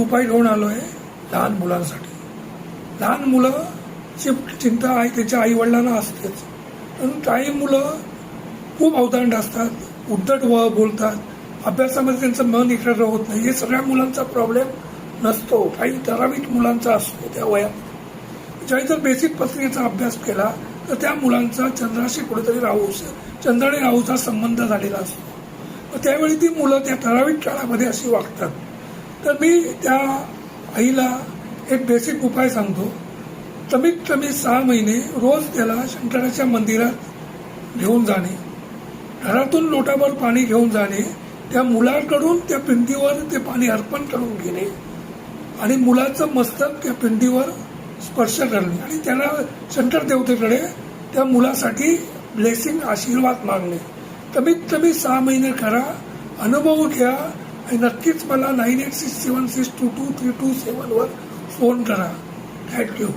उपाय घेऊन आलो आहे लहान मुलांसाठी. लहान मुलं ची चिंता आई त्याच्या आई वडिलांना असतेच. पण काही मुलं खूप अवतांड असतात उद्धट व बोलतात. अभ्यासामध्ये त्यांचं मन एकाग्र होत नाही. हे सगळ्या मुलांचा प्रॉब्लेम नसतो. काही ठराविक मुलांचा असतो त्या वयात. ज्यावेळी जर बेसिक पत्रिकेचा अभ्यास केला तर त्या मुलांचा चंद्राशी कुठेतरी राहू चंद्र आणि राहूचा संबंध झालेला असतो. मग त्यावेळी ती मुलं त्या ठराविक काळामध्ये अशी वागतात. तर मी त्या आईला एक बेसिक उपाय सांगतो. कमीत कमी सहा महिने रोज त्याला शंकराच्या मंदिरात घेऊन जाणे. घरातून लोटाभर पाणी घेऊन जाणे. त्या मुलाकडून त्या पिंडीवर ते पाणी अर्पण करून घेणे. आणि मुलाचं मस्तक त्या पिंडीवर स्पर्श करणे. आणि त्याला शंकर देवतेकडे त्या मुलासाठी ब्लेसिंग आशीर्वाद मागणे. कमीत कमी सहा महिने करा अनुभव घ्या आणि नक्कीच मला nine eight six seven six two two three two सेवनवर phone करा. Thank you